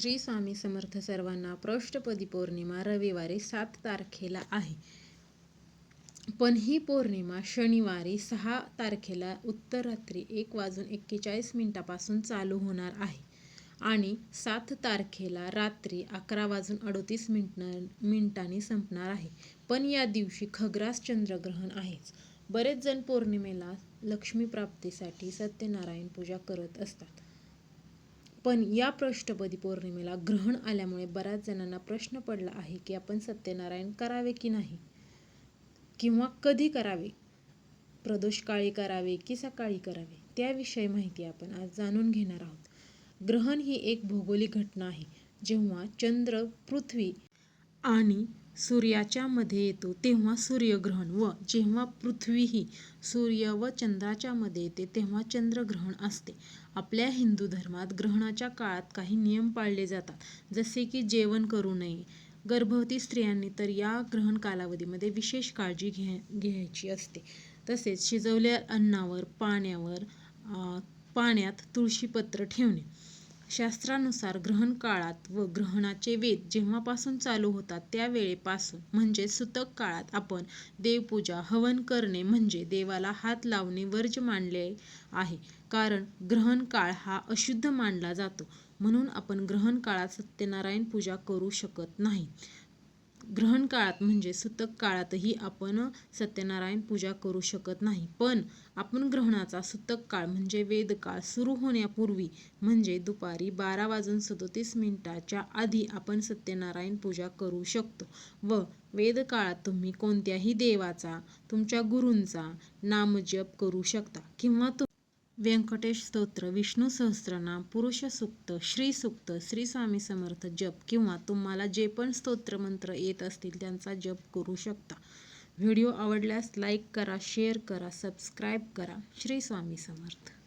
श्री स्वामी समर्थ सर्वांना पृष्ठपदी पौर्णिमा रविवारी सात तारखेला आहे. पण ही पौर्णिमा शनिवारी सहा तारखेला उत्तर रात्री एक वाजून एक्केचाळीस मिनिटापासून चालू होणार आहे. आणि सात तारखेला रात्री अकरा वाजून अडतीस मिनिट मिनिटांनी संपणार आहे. पण या दिवशी खग्रास चंद्रग्रहण आहेच. बरेच जण पौर्णिमेला लक्ष्मी प्राप्तीसाठी सत्यनारायण पूजा करत असतात. पण या पृष्ठपदी पौर्णिमेला ग्रहण आल्यामुळे बऱ्याच जणांना प्रश्न पडला आहे की आपण सत्यनारायण करावे की नाही? किंवा कधी करावे? प्रदोष काळी करावे की सकाळी करावे? त्याविषयी माहिती आपण आज जाणून घेणार आहोत. ग्रहण ही एक भौगोलिक घटना आहे जेव्हा चंद्र पृथ्वी आणि सूर्याच्या मध्ये येतो तेव्हा सूर्यग्रहण. व जेव्हा पृथ्वीही सूर्य व चंद्राच्या मध्ये येते तेव्हा चंद्रग्रहण असते. आपल्या हिंदू धर्मात ग्रहणाच्या काळात काही नियम पाळले जातात. जसे की जेवण करू नये. गर्भवती स्त्रियांनी तर या ग्रहण कालावधीमध्ये विशेष काळजी घ्या घ्यायची असते. तसेच शिजवल्या अन्नावर पाण्यावर पाण्यात तुळशीपत्र ठेवणे. शास्त्रानुसार ग्रहण काळात व ग्रहणाचे वेद जेव्हापासून चालू होतात त्यावेळेपासून म्हणजे सुतक काळात आपण देवपूजा हवन करणे म्हणजे देवाला हात लावणे वर्ज मानले आहे. कारण ग्रहण काळ हा अशुद्ध मानला जातो. म्हणून आपण ग्रहण काळात सत्यनारायण पूजा करू शकत नाही. ग्रहण काळात म्हणजे सुतक काळातही आपण सत्यनारायण पूजा करू शकत नाही. पण आपण ग्रहणाचा सुतक काळ म्हणजे वेदकाळ सुरू होण्यापूर्वी म्हणजे दुपारी बारा वाजून सदोतीस मिनिटाच्या आधी आपण सत्यनारायण पूजा करू शकतो. व वेदकाळात तुम्ही कोणत्याही देवाचा तुमच्या गुरूंचा नामजप करू शकता किंवा व्यंकटेश स्तोत्र विष्णू सहस्रनाम पुरुष श्रीसूक्त श्री श्री स्वामी समर्थ जप किंवा तुम्हाला जे पण स्तोत्रमंत्र येत असतील त्यांचा जप करू शकता. व्हिडिओ आवडल्यास लाईक करा शेअर करा सबस्क्राईब करा. श्री स्वामी समर्थ.